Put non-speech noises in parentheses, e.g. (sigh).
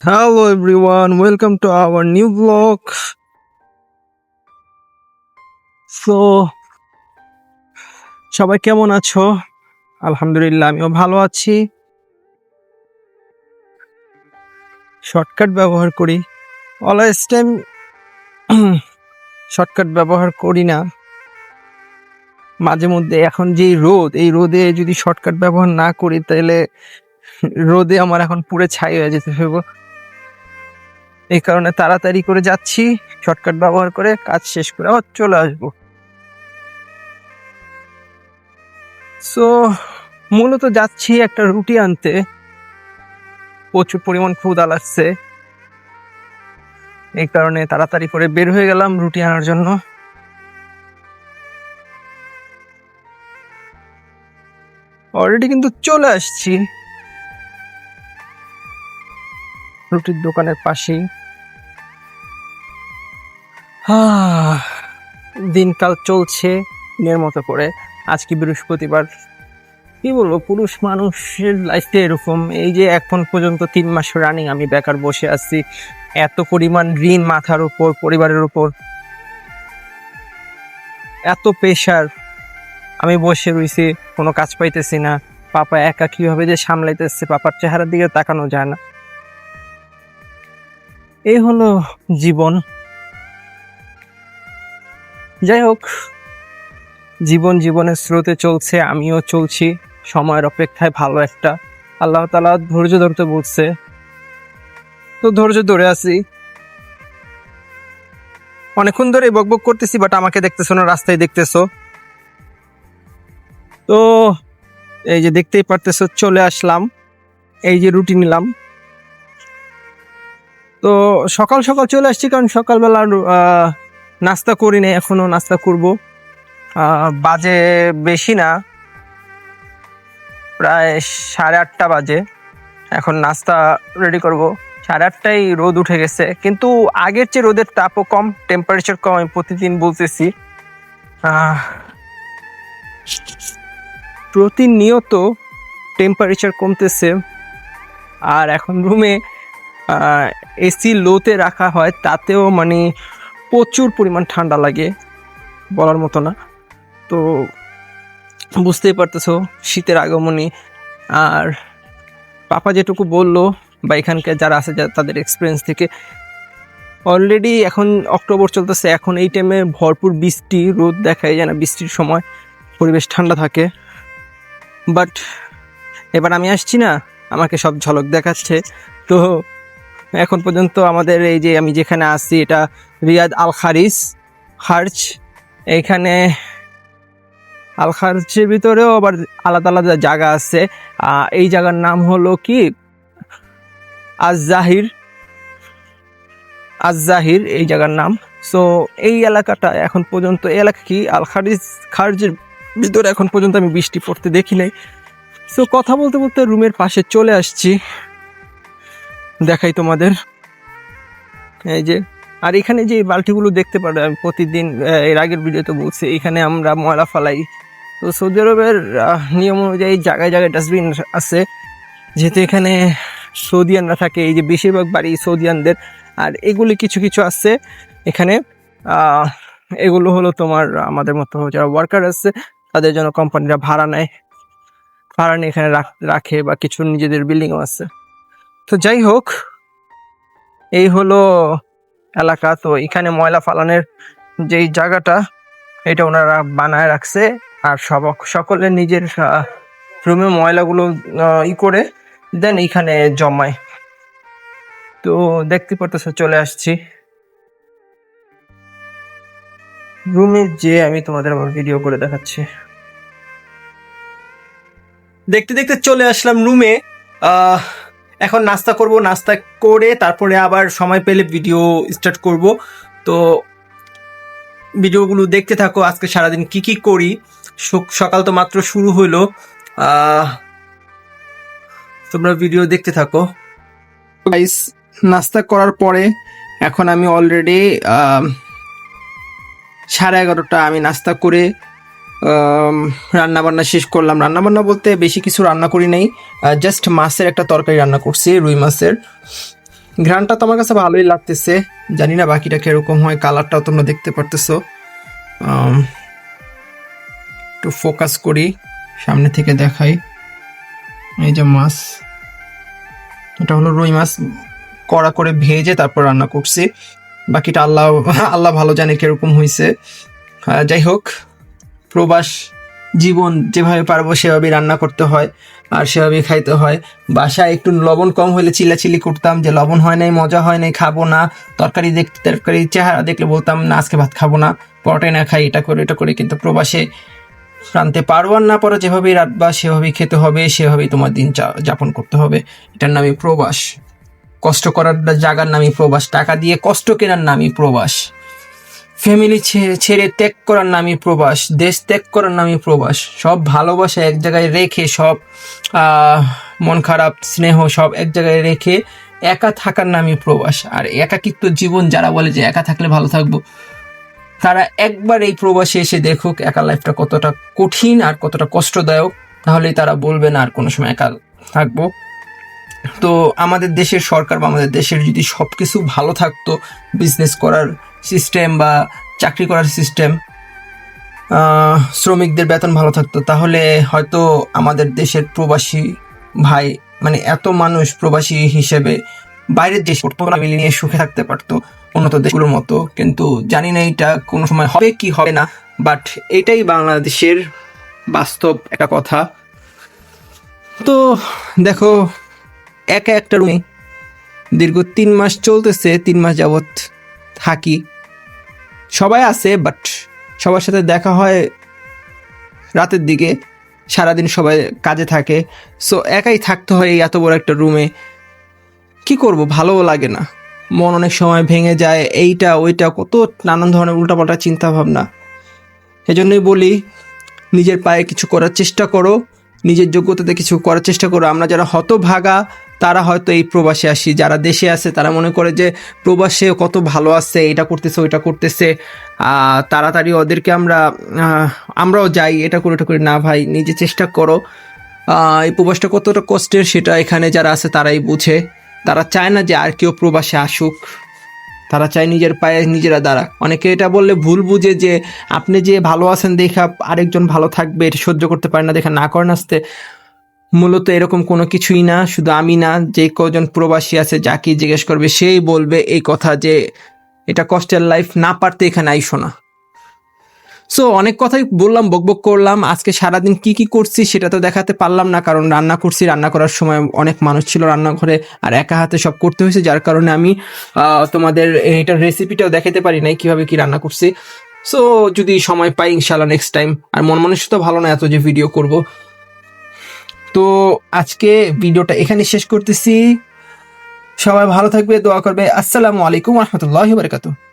Hello everyone, welcome to our new vlog. So, সবাই কেমন আছো? আলহামদুলিল্লাহ আমিও ভালো আছি। শর্টকাট ব্যবহার করি। অলওয়েজ টাইম শর্টকাট ব্যবহার করি না। মাঝে মধ্যে এখন যেই রোদ এই রোদে যদি শর্টকাট ব্যবহার না করি তাহলে রোদে আমার এখন পুরো ছাই হয়ে যেতে হবে এই কারণে তাড়াতাড়ি করে যাচ্ছি শর্টকাট ব্যবহার করে কাজ শেষ করে আবার চলে আসব। সো মূলত যাচ্ছি একটা রুটি আনতে। প্রচুর পরিমাণ ক্ষুদা লাগছে। এই কারণে তাড়াতাড়ি করে বের হয়ে গেলাম রুটি আনার জন্য। অলরেডি কিন্তু চলে আসছি। রুটির দোকানের পাশেই। (sighs) দিনকাল চলছে দিনের মতো করে। আজকে বৃহস্পতিবার। কি বলব, পুরুষ মানুষের লাইফে এরকম। এই যে এখন পর্যন্ত তিন মাস রানিং আমি বেকার বসে আছি। এত পরিমাণ ঋণ মাথার উপর, পরিবারের উপর। এত প্রেশার আমি বসে রইছি, কোনো কাজ পাইতেছি না। পাপা একা কীভাবে যে সামলাইতেছে, পাপার চেহারার দিকে তাকানো যায় না। এই হলো জীবন। যাই হোক, জীবন জীবনের স্রোতে চলছে, আমিও চলছি, সময়ের অপেক্ষায় ভালো একটা। আল্লাহ তালা ধৈর্য ধরতে বলছে। তো ধৈর্য ধরে আছি। অনেকক্ষণ ধরে বকবক করতেছি বাট আমাকে দেখতেছো না, রাস্তায় দেখতেছো। তো এই যে দেখতেই পারতেছো, চলে আসলাম। এই যে রুটি নিলাম। তো সকাল সকাল চলে আসছি, কারণ সকালবেলা নাস্তা করি নাই, এখনও নাস্তা করব। বাজে বেশি না, প্রায় সাড়ে আটটা বাজে। এখন নাস্তা রেডি করব। সাড়ে আটটায় রোদ উঠে গেছে, কিন্তু আগের চেয়ে রোদের তাপও কম টেম্পারেচার কম, আমি প্রতিদিন বলতেছি। প্রতিনিয়ত টেম্পারেচার কমতেছে। আর এখন রুমে এসি লোতে রাখা হয়, তাতেও মানে প্রচুর পরিমাণ ঠান্ডা লাগে, বলার মতো না। তো বুঝতেই পারতেছো, শীতের আগমনী। আর পাপা যেটুকু বলল, বা এখানকার যারা আছে তাদের এক্সপিরিয়েন্স থেকে অলরেডি এখন অক্টোবর চলতেছে, এখন এই টাইমে ভরপুর বৃষ্টি, রোদ দেখায় যায় না বৃষ্টির সময়, পরিবেশ ঠান্ডা থাকে। বাট এবার আমি আসছি না, আমাকে সব ঝলক দেখাচ্ছে। তো এখন পর্যন্ত আমাদের এই যে আমি যেখানে আছি, এটা রিয়াদ আল খারিস হার্চ। এইখানে আল খার্চের ভিতরেও আবার আলাদা আলাদা জায়গা আছে। এই জায়গার নাম হলো কি? আজ জাহির আজ জাহির এই জায়গার নাম। সো এই এলাকাটা এখন পর্যন্ত এলাকা কি? আল খারিজ খার্জের ভিতরে এখন পর্যন্ত আমি বৃষ্টি পড়তে দেখি নাই। সো কথা বলতে বলতে রুমের পাশে চলে আসছি। দেখাই তোমাদের। এই যে, আর এখানে যে বালতিগুলো দেখতে পারো, আমি প্রতিদিন এর আগের ভিডিওতে বলছি, এখানে আমরা ময়লা ফালাই। তো সৌদি আরবের নিয়ম অনুযায়ী জায়গায় জায়গায় ডাস্টবিন আছে। যেহেতু এখানে সৌদিয়ানরা থাকে, এই যে বেশিরভাগ বাড়ি সৌদিয়ানদের। আর এগুলি কিছু কিছু আছে এখানে। এগুলো হলো তোমার, আমাদের মতো যারা ওয়ার্কার আছে, তাদের জন্য কোম্পানিরা ভাড়া নেয়। ভাড়া নিয়ে এখানে রাখে বা কিছু নিজেদের বিল্ডিংও আছে। তো যাই হোক, এই হলো এলাকা। তো এখানে ময়লা ফালানোর যেই জায়গাটা, এটা ওনারা বানায় রাখছে। আর সব সকলে নিজের রুমে ময়লাগুলো ই করে দেন এইখানে জমায়। তো দেখতে পারতেছো, চলে আসছি। রুমে যে আমি তোমাদের আবার ভিডিও করে দেখাচ্ছি। দেখতে দেখতে চলে আসলাম রুমে। আহ এখন নাস্তা করব, নাস্তা করে তারপরে আবার সময় পেলে ভিডিও স্টার্ট করব। তো ভিডিওগুলো দেখতে থাকো, আজকে সারাদিন কি কি করি। সকাল তো মাত্র শুরু হলো তোমরা ভিডিও দেখতে থাকো। গাইস নাস্তা করার পরে এখন আমি অলরেডি সাড়ে এগারোটা আমি নাস্তা করে রান্না বান্না শেষ করলাম। রান্না বান্না বলতে বেশি কিছু রান্না করি নাই। জাস্ট মাছের একটা তরকারি রান্না করছি, রুই মাছের। ঘ্রানটা তো আমার কাছে ভালোই লাগতেছে। জানি না বাকিটা কীরকম হয় কালারটাও তোমরা দেখতে পারতেছো। একটু ফোকাস করি, সামনে থেকে দেখাই। এই যে মাছ। এটা হলো রুই মাছ। কড়া করে ভেজে তারপর রান্না করছি। বাকিটা আল্লাহ আল্লাহ ভালো জানে কীরকম হয়েছে যাই হোক। প্রবাস জীবন যেভাবে পারব, সেভাবেই রান্না করতে হয় আর সেভাবেই খাইতে হয়। বাসায় একটু লবণ কম হলে চিল্লাচিল্লি করতাম যে লবণ হয় নাই, মজা হয় নাই, খাব না। তরকারি দেখতে তরকারি চেহারা দেখলে বলতাম, না, আজকে ভাত খাব না, পরোটাই না খাই, এটা করে এটা করে। কিন্তু প্রবাসে রানতে পারো আর না পারো, যেভাবেই রাতবা সেভাবেই খেতে হবে, সেভাবেই তোমার দিন যাপন করতে হবে। এটার নামই প্রবাস। কষ্ট করার জায়গার নামই প্রবাস। টাকা দিয়ে কষ্ট কেনার নামই প্রবাস। ফ্যামিলি ছেড়ে ত্যাগ করার নামই প্রবাস, দেশ ত্যাগ করার নামই প্রবাস। সব ভালোবাসা এক জায়গায় রেখে সব মন খারাপ, স্নেহ সব এক জায়গায় রেখে একা থাকার নামই প্রবাস। আর একাকিত্ব জীবন যারা বলে যে একা থাকলে ভালো থাকব, তারা একবার এই প্রবাসে এসে দেখুক একা লাইফটা কতটা কঠিন আর কতটা কষ্টদায়ক, তাহলেই তারা বলবে না আর কোনো সময় একা থাকব। তো আমাদের দেশের সরকার বা আমাদের দেশের যদি সব কিছু ভালো থাকতো বিজনেস করার সিস্টেম বা চাকরি করার সিস্টেম শ্রমিকদের বেতন ভালো থাকতো। তাহলে হয়তো আমাদের দেশের প্রবাসী ভাই মানে এত মানুষ প্রবাসী হিসেবে বাইরের দেশ ফ্যামিলি নিয়ে সুখে থাকতে পারতো উন্নত দেশগুলোর মতো। কিন্তু জানি না এটা কোনো সময় হবে কি হবে না বাট এটাই বাংলাদেশের বাস্তব একটা কথা। তো দেখো, একা একটা রুমে দীর্ঘ তিন মাস চলতেছে, তিন মাস যাবৎ থাকি। সবাই আছে বাট সবার সাথে দেখা হয় রাতের দিকে। সারাদিন সবাই কাজে থাকে। সো একাই থাকতে হয় এই এত বড় একটা রুমে কি করব? ভালোও লাগে না। মন অনেক সময় ভেঙে যায়। এইটা, ওইটা, কত নানান ধরনের উল্টাপাল্টা চিন্তা ভাবনা এজন্যই বলি, নিজের পায়ে কিছু করার চেষ্টা করো। নিজের যোগ্যতাতে কিছু করার চেষ্টা করো। আমরা যারা হতভাগা তারা হয়তো এই প্রবাসে আসি, যারা দেশে আছে তারা মনে করে যে প্রবাসে কত ভালো আছে, এটা করতেছে, ওইটা করতেছে। তাড়াতাড়ি ওদেরকে আমরা আমরাও যাই, এটা করে এটা করি। না ভাই, নিজে চেষ্টা করো। এই প্রবাসটা কতটা কষ্টের সেটা এখানে যারা আছে তারাই বুঝে। তারা চায় না যে আর কেউ প্রবাসে আসুক। তারা চায় নিজের পায়ে নিজেরা দাঁড়া অনেকে এটা বললে ভুল বুঝে যে আপনি যে ভালো আছেন, দেখা আরেকজন ভালো থাকবে, এটা সহ্য করতে পারে না, দেখা না করেন আসতে। মূলত এরকম কোনো কিছুই না, শুধু আমি না, যে কজন প্রবাসী আছে যাকে জিজ্ঞেস করবে, সেই বলবে এই কথা যে এটা কষ্টের লাইফ না পারতে এখানে আইসো না। সো অনেক কথাই বললাম বকবক করলাম, আজকে সারাদিন কি কি করছি সেটা তো দেখাতে পারলাম না, কারণ রান্না করছি, রান্না করার সময় অনেক মানুষ ছিল রান্নাঘরে, আর একা হাতে সব করতে হয়েছে, যার কারণে আমি তোমাদের এটার রেসিপিটাও দেখাতে পারি নাই, কীভাবে কি রান্না করছি। সো যদি সময় পাই ইনশাল্লাহ নেক্সট টাইম আর মন মানুষ তো ভালো না, এত যে ভিডিও করব। তো আজকে ভিডিওটা এখানে শেষ করতেছি। সবাই ভালো থাকবে, দোয়া করবে। আসসালামু আলাইকুম রহমতুল্লাহ বারকাতুহ।